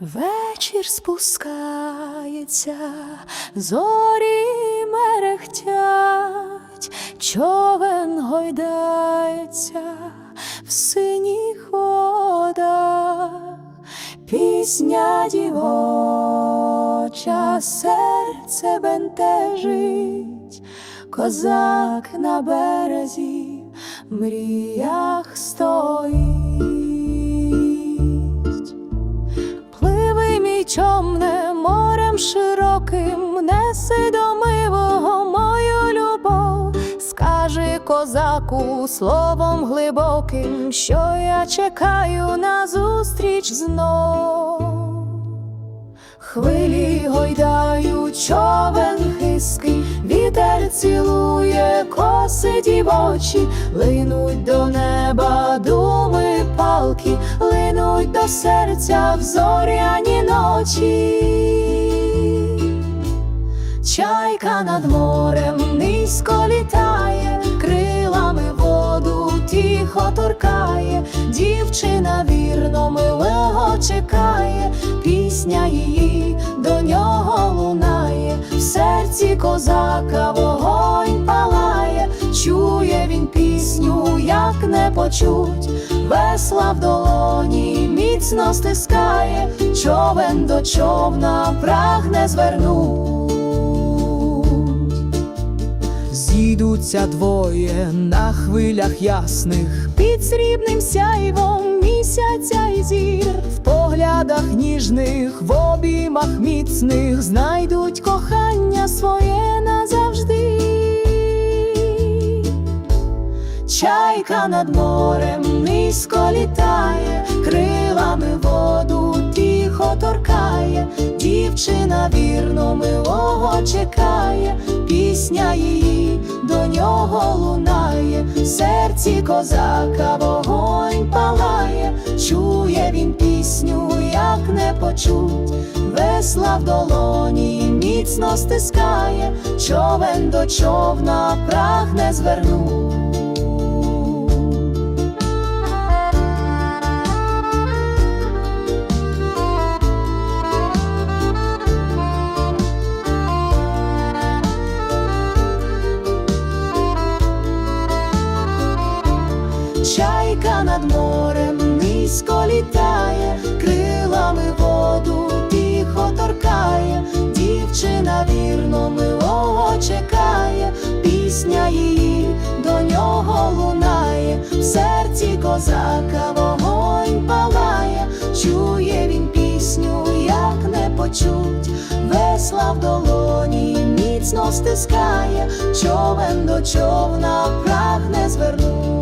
Вечір спускається, зорі мерехтять, човен гойдається в синіх водах, пісня дівоча, серце бентежить, козак на березі в мріях стоїть. Човне морем широким, неси до милого мою любов, скажи козаку словом глибоким, що я чекаю на зустріч знов. Хвилі гойдають човен хиский, вітер цілує коси дівочі, линуть до неба думи палки, линуть до серця в зоряні ночі. Чайка над морем низько літає, крилами воду тихо торкає, дівчина вірно милого чекає, пісня її до нього лунає, в серці козака вогонь палає, чує він пісню, як не почуть, весла в долоні міцно стискає, човен до човна прагне звернуть. Зійдуться двоє на хвилях ясних, Під срібним сяйвом місяця і зір, в поглядах ніжних, в обіймах міцних знайдуть кохання своє назавжди. Чайка над морем низько літає, крилами воду тихо торкає, дівчина вірно милого чекає, пісня її до нього лунає, в серці козака вогонь палає, чує він пісню, як не почуть, весла в долоні міцно стискає, човен до човна прагне звернуть. Чайка над морем низько літає, крилами воду тихо торкає, дівчина вірно милого чекає, пісня її до нього лунає, в серці козака вогонь палає, чує він пісню, як не почуть, весла в долоні міцно стискає, човен до човна прагне звернуть.